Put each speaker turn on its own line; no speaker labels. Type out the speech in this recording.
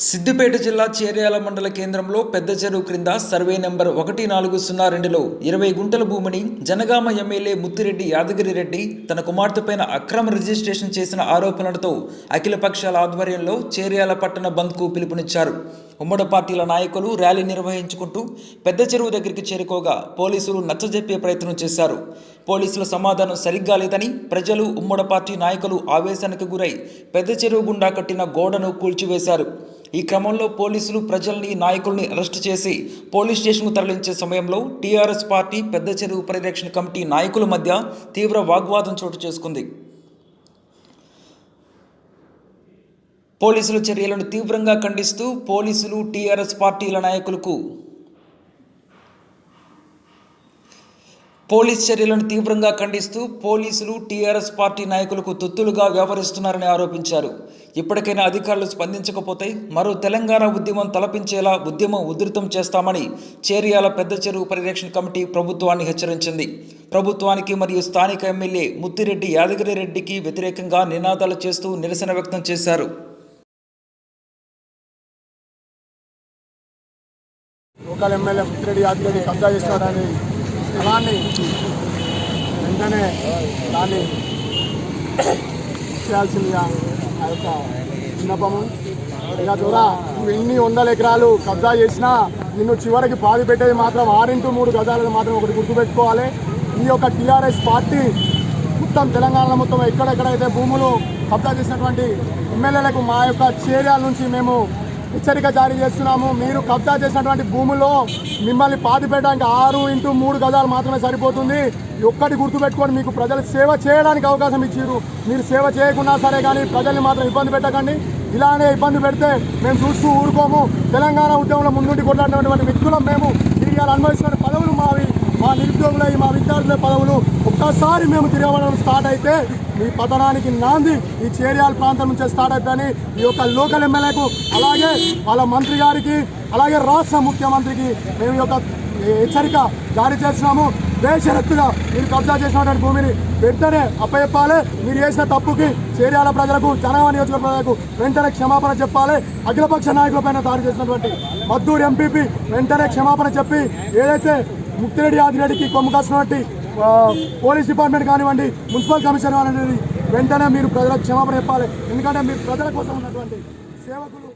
సిద్దిపేట జిల్లా చేర్యాల మండల కేంద్రంలో పెద్ద చెరువు క్రింద సర్వే నెంబర్ ఒకటి నాలుగు సున్నా రెండులో ఇరవై గుంటల భూమిని జనగామ ఎమ్మెల్యే ముత్తిరెడ్డి యాదగిరి రెడ్డి తన కుమార్తెపైన అక్రమ రిజిస్ట్రేషన్ చేసిన ఆరోపణలతో అఖిల పక్షాల ఆధ్వర్యంలో చేర్యాల పట్టణ బంద్కు పిలుపునిచ్చారు. ఉమ్మడి పార్టీల నాయకులు ర్యాలీ నిర్వహించుకుంటూ పెద్ద చెరువు దగ్గరికి చేరుకోగా పోలీసులు నచ్చజెప్పే ప్రయత్నం చేశారు. పోలీసుల సమాధానం సరిగ్గా లేదని ప్రజలు ఉమ్మడి పార్టీ నాయకులు ఆవేశానికి గురై పెద్ద చెరువు గుండా కట్టిన గోడను కూల్చివేశారు. ఈ క్రమంలో పోలీసులు ప్రజల్ని నాయకుల్ని అరెస్టు చేసి పోలీస్ స్టేషన్కు తరలించే సమయంలో టీఆర్ఎస్ పార్టీ పెద్ద చెరువు పరిరక్షణ కమిటీ నాయకుల మధ్య తీవ్ర వాగ్వాదం చోటు చేసుకుంది. పోలీసుల చర్యలను తీవ్రంగా ఖండిస్తూ పోలీసులు టీఆర్ఎస్ పార్టీల నాయకులకు పోలీస్ చర్యలను తీవ్రంగా ఖండిస్తూ పోలీసులు టీఆర్ఎస్ పార్టీ నాయకులకు తొత్తులుగా వ్యవహరిస్తున్నారని ఆరోపించారు. ఇప్పటికైనా అధికారులు స్పందించకపోతే మరో తెలంగాణ ఉద్యమం తలపించేలా ఉద్యమం ఉధృతం చేస్తామని చేరియాల పెద్ద చెరువు పరిరక్షణ కమిటీ ప్రభుత్వాన్ని హెచ్చరించింది. ప్రభుత్వానికి మరియు స్థానిక ఎమ్మెల్యే ముత్తిరెడ్డి యాదగిరి రెడ్డికి వ్యతిరేకంగా నినాదాలు చేస్తూ నిరసన వ్యక్తం చేశారు.
లోకల్ ఎమ్మెల్యే ముత్తిరెడ్డి యాదగిరి కబ్జా చేస్తాడని అలానే వెంటనే దాన్ని చేయాల్సిందిగా ఆ యొక్క విన్నపము. ఇక చూడా నువ్వు ఎన్ని వందల ఎకరాలు కబ్జా చేసినా నిన్ను చివరికి పాది పెట్టేది మాత్రం ఆరింటూ మూడు గజాలను మాత్రం ఒకటి గుర్తుపెట్టుకోవాలి. ఈ యొక్క టీఆర్ఎస్ పార్టీ మొత్తం తెలంగాణలో మొత్తం ఎక్కడెక్కడైతే భూములు కబ్జా చేసినటువంటి ఎమ్మెల్యేలకు మా యొక్క చర్యల నుంచి మేము హెచ్చరిక జారీ చేస్తున్నాము. మీరు కబ్జా చేసినటువంటి భూముల్లో మిమ్మల్ని పాతి పెట్టడానికి ఆరు ఇంటూ మూడు గజాలు మాత్రమే సరిపోతుంది. ఒక్కటి గుర్తుపెట్టుకొని మీకు ప్రజలు సేవ చేయడానికి అవకాశం ఇచ్చారు మీరు సేవ చేయకున్నా సరే కానీ ప్రజల్ని మాత్రం ఇబ్బంది పెట్టకండి. ఇలానే ఇబ్బంది పెడితే మేము చూస్తూ ఊరుకోము. తెలంగాణ ఉద్యమంలో ముందుండి కొట్లాడినటువంటి వ్యక్తులం మేము. ఇవాళ అనుభవిస్తున్న పదవులు మావి. మా నిరుద్యోగులై మా విద్యార్థుల పదవులు. ఒక్కసారి మేము తిరగడం స్టార్ట్ అయితే మీ పతనానికి నాంది ఈ చేరియాల ప్రాంతం నుంచే స్టార్ట్ అవుతుందని ఈ యొక్క లోకల్ ఎమ్మెల్యేకు అలాగే వాళ్ళ మంత్రి గారికి అలాగే రాష్ట్ర ముఖ్యమంత్రికి మేము యొక్క హెచ్చరిక జారీ చేస్తున్నాము. బేషరత్తుగా మీరు కబ్జా చేసినటువంటి భూమిని వెంటనే అప్పచెప్పాలి. మీరు చేసిన తప్పుకి చేరియాల ప్రజలకు జనగామ నియోజకవర్గ ప్రజలకు వెంటనే క్షమాపణ చెప్పాలి. అఖిలపక్ష నాయకులపైన దాడి చేసినటువంటి మద్దూరు ఎంపీపీ వెంటనే క్షమాపణ చెప్పి ఏదైతే ముక్తిరెడ్డి ఆదిరెడ్డికి కొమ్ము కాసినటువంటి పోలీస్ డిపార్ట్మెంట్ కానివ్వండి మున్సిపల్ కమిషనర్ కానివ్వండి వెంటనే మీరు ప్రజలకు క్షమాపణ చెప్పాలి. ఎందుకంటే మీరు ప్రజల కోసం ఉన్నటువంటి సేవకులు